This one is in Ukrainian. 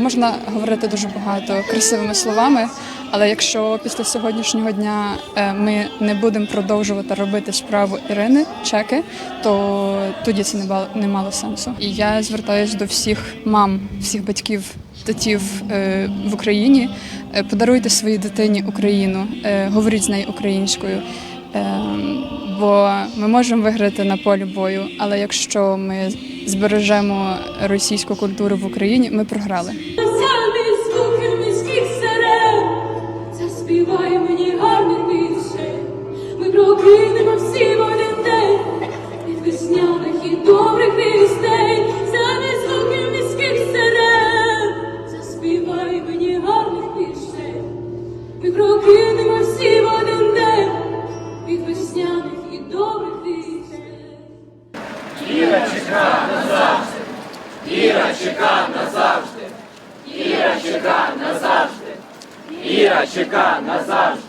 можна говорити дуже багато красивими словами, але якщо після сьогоднішнього дня е, ми не будемо продовжувати робити справу Ірини чеки, то тоді це не мало сенсу. І я звертаюся до всіх мам, всіх батьків, татів е, в Україні. Е, Подаруйте своїй дитині Україну, говоріть з нею українською. Ем, Бо ми можемо виграти на полі бою, але якщо ми збережемо російську культуру в Україні, ми програли. Заспівай мені гарних пісень. Ми прокинемо всі в день від весняних і добрих сирен, заспівай мені гарних пісень. Весняних Іра чека назавжди, Іра чека назавжди. Іра чека назавжди.